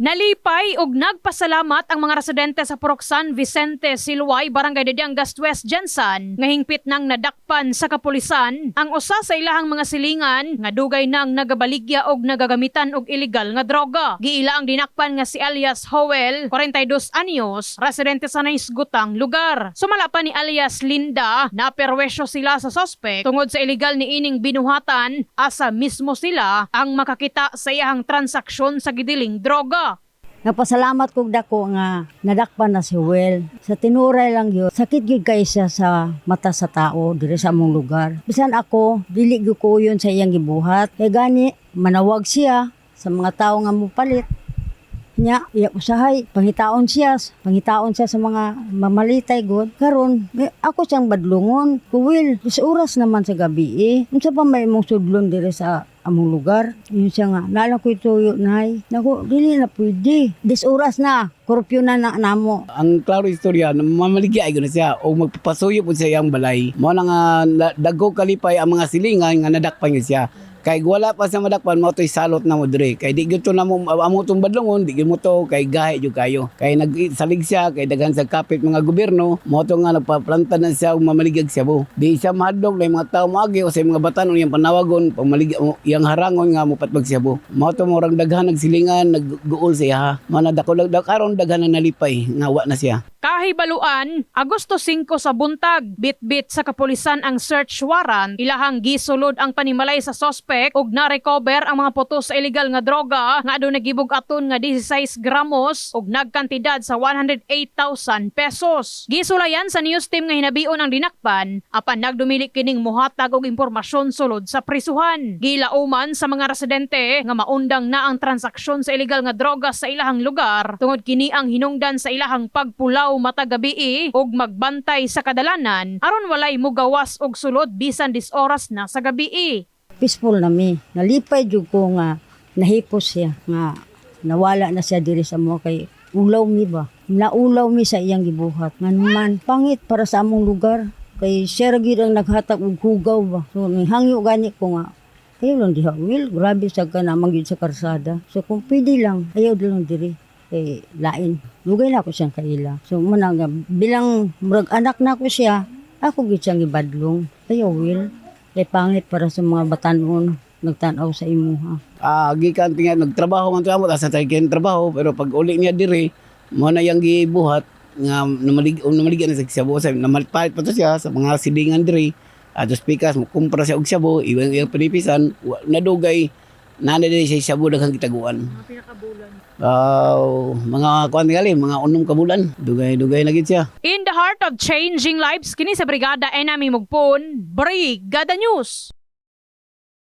Nalipay og nagpasalamat ang mga residente sa Puroksan Vicente Silway, Barangay Dediangas West Jensan nga hingpit nang nadakpan sa kapulisan ang usa sa ilahang mga silingan nga dugay nang nagabaligya og nagagamitan og ilegal nga droga. Giila ang dinakpan nga si alias Howell, 42 anyos, residente sa naisgutang lugar. Sumala pa ni alias Linda na perwesyo sila sa sospek tungod sa ilegal ni ining binuhatan asa mismo sila ang makakita sa iyang transaksyon sa gidiling droga. Nagpasalamat kog dako nga nadakpan na si Well. Sa tinuray lang yun, sakit gyud kay siya sa mata sa tao diri sa among lugar. Bisan ako, dili gyud ko yun sa iyang gibuhat. Kay gani manawag siya sa mga tao nga mopalit. Nya, iya usahay, pangitaon siya, pangitaon siya sa mga mamalitay god. Karon, eh, ako siyang badlungon. Kuwil, is oras naman sa gabi eh. Unsa pa may mong sudlon diri sa among lugar. Yun siya nga, naalang ko ituyo, nay. Naku, dili na pwede. Dis oras na, korupyo na na namo. ang klaro istorya na mamaligya ay guna siya o magpapasuyo po siya ang balay mo na nga na- dagko kalipay ang mga silingan nga nadakpan niya siya kay wala pa sa madakpan mo to'y salot na mo dire. Kay di gyud na mo amo tong badlongon di gyud mo to kay gahe jud kayo. Kay nagsalig siya kay daghan sa kapit mga gobyerno mo to nga nagpaplanta na siya og mamaligag siya bo di siya mahadlok na mga tao moagi o sa mga batanon yung panawagon pamalig yang harangon nga mo patbag siya bo mo to mo daghan nagsilingan nagguol siya mana dako karon daghan na nalipay nga wa na siya Kahibaluan, Agosto 5 sa buntag, bit-bit sa kapulisan ang search warrant, ilahang gisulod ang panimalay sa sospek ug na-recover ang mga puto sa illegal nga droga nga aduna gibug aton nga 16 gramos ug nagkantidad sa 108,000 pesos. Gisulayan sa news team nga hinabion ang dinakpan apan nagdumili kining muhatag og impormasyon sulod sa prisuhan. Gilauman sa mga residente nga maundang na ang transaksyon sa illegal nga droga sa ilahang lugar tungod kini ang hinungdan sa ilahang pagpulaw mata gabi ug magbantay sa kadalanan aron walay mugawas og sulod bisan dis oras na sa gabi. Peaceful na mi. Nalipay jud ko nga nahipos siya nga nawala na siya diri sa mo kay ulaw mi ba. Naulaw mi sa iyang gibuhat. Nga naman pangit para sa among lugar kay siya ra ang naghatag og hugaw ba. So hangyo gani ko nga Ayaw lang diha, Will. Grabe sa ka na sa karsada. So kung pwede lang, ayaw lang diri. Eh, lain. Lugay na ako siyang kaila. So muna nga, bilang murag anak na ko siya, ako gid siyang ibadlong. Ayaw, Will. Kay pangit para sa mga batanon nagtanaw sa imuha. ah gikan tinga nagtrabaho man kamo asa tay kin trabaho pero pag uli niya dire mo na yang gibuhat nga namalig o namalig na sa sabo sa namalpalit pa to siya sa mga silingan dire ato pikas mo kumpra siya og sabo iwan iyang panipisan wa- nadugay nana din siya sabo daghang kitaguan Mga pinakabulan. Ah, mga kuan gali mga unom ka bulan dugay-dugay na gid siya. In the heart of changing lives kini sa Brigada Enami Mugpon, Brigada News.